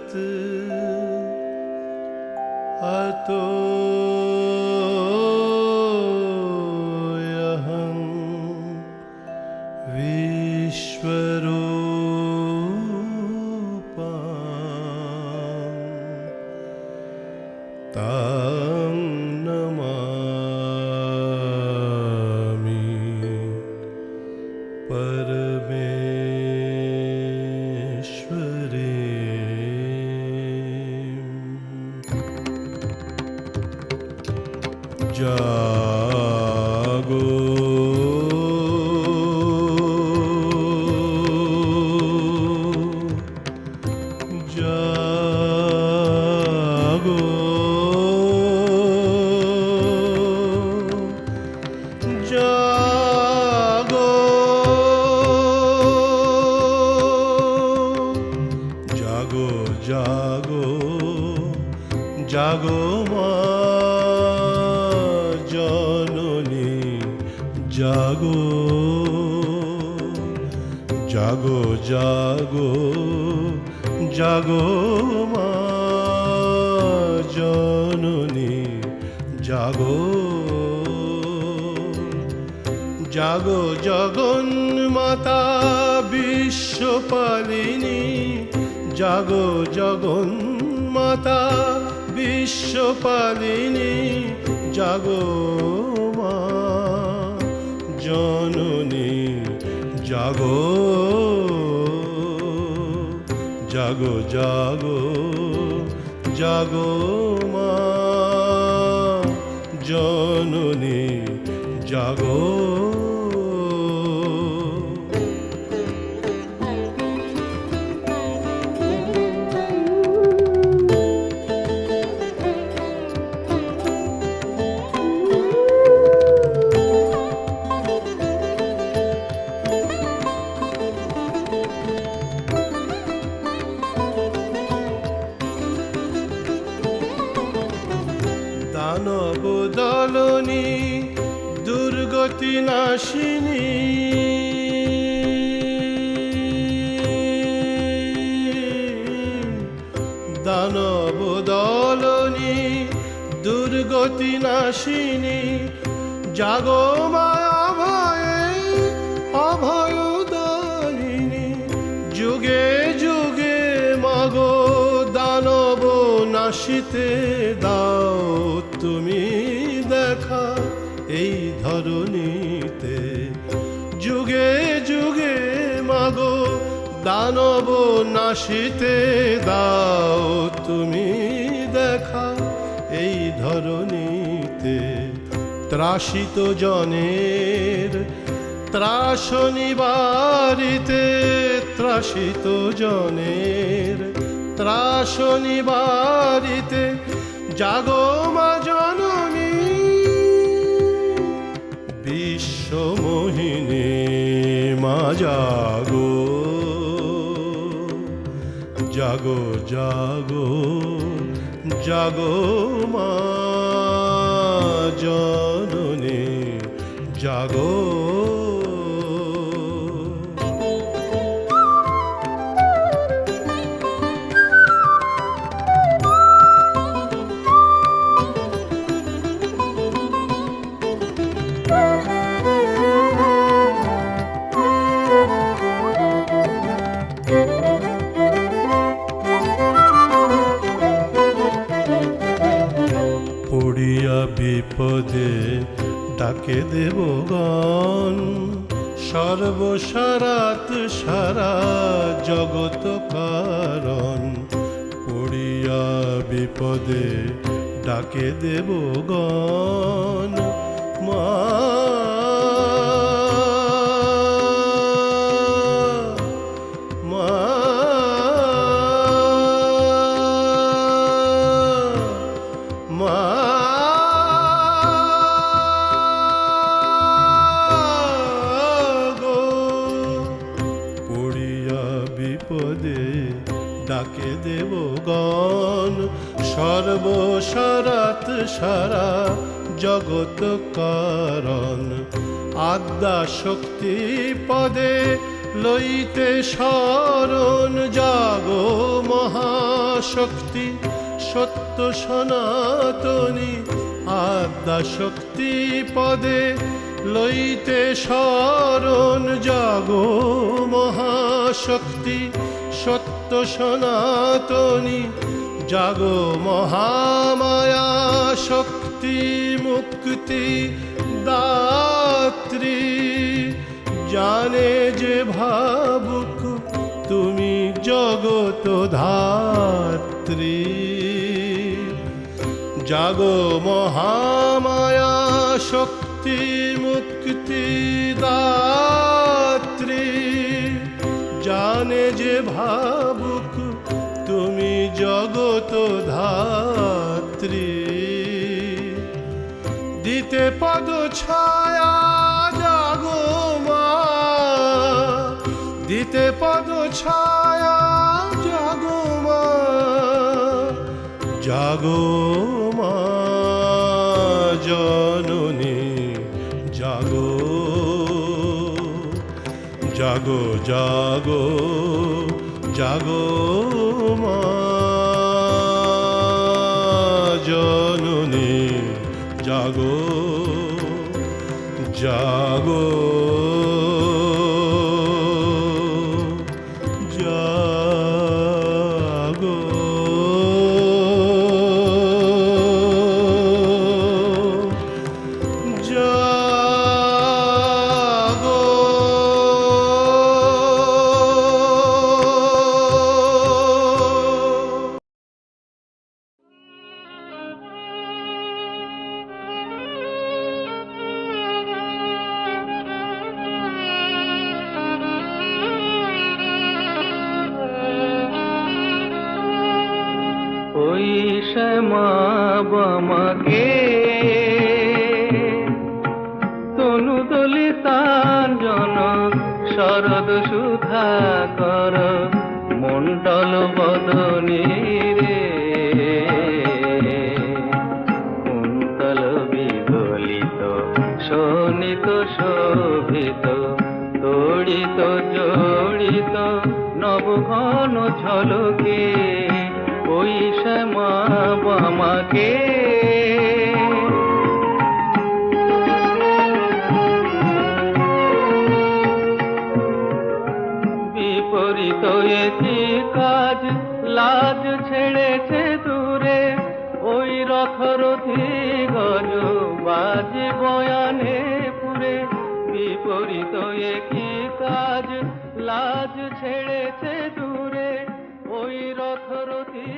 जगत् अतो यहं विश्वरूपा तां जागो জাগো জাগো জাগো জাগো মা জননী, জাগো জাগো জগন মাতা বিশ্বপালিনী, জাগো জগন মাতা বিশ্বপালিনী, জাগো মা জননী জাগো জাগো জাগো জাগো মা জননী জাগো দানব দলনী দুর্গতি নাশিনী। দানব দলনী দুর্গতি নাশিনী। জাগো নাশিতে দাও তুমি দেখা এই ধরণীতে। যুগে যুগে মাগো দানব নাশিতে দাও তুমি দেখা এই ধরণীতে। ত্রাসিত জনের ত্রাস নিবারিতে, ত্রাসিত জনের ত্রাস নিবারিতে জাগো মা জননী। বিশ্বমোহিনী মা জাগো। জাগো জাগো জাগো মা জননী। জাগো সারা জগত কারণ পড়িয়া বিপদে ডাকে দেবগণ মা মা দেবগণ সর্বসারাত সারা জগৎ কারণ। আদ্যা শক্তি পদে লইতে শরণ জাগো মহাশক্তি। সত্য সনাতনী আদ্যা শক্তি পদে লইতে শরণ জাগো মহাশক্তি। সত্য সনাতনী, জাগো মহামায়া শক্তি মুক্তি দাত্রী। জানে যে ভাবুক তুমি জগত ধাত্রী। জাগো মহামায়া শক্তি মুক্তি দাত্রী। জানে যে ভাবুক, তুমি জগত ধাত্রী। দিতে পদ ছায়া জাগো মা। দিতে পদ ছায়া জাগো মা। জাগো জাগো জাগো জাগো মা। জননী জাগো জাগো ওই শ্যামা বামাকে তনু দলিতাঞ্জন শরদ সুধা কর মণ্ডল বদনী রে। কুন্তল বিগলিত শোনিত শোভিত, তড়িত, জড়িত, নবঘন ঝলকে বামাকে বিপরীত কাজ লাজ ছেড়েছে দূরে, ওই রথরথি গজ বাজি বয়ানে পুরে। বিপরীত একই কাজ লাজ ছেড়েছে দূরে, ওই রথরথি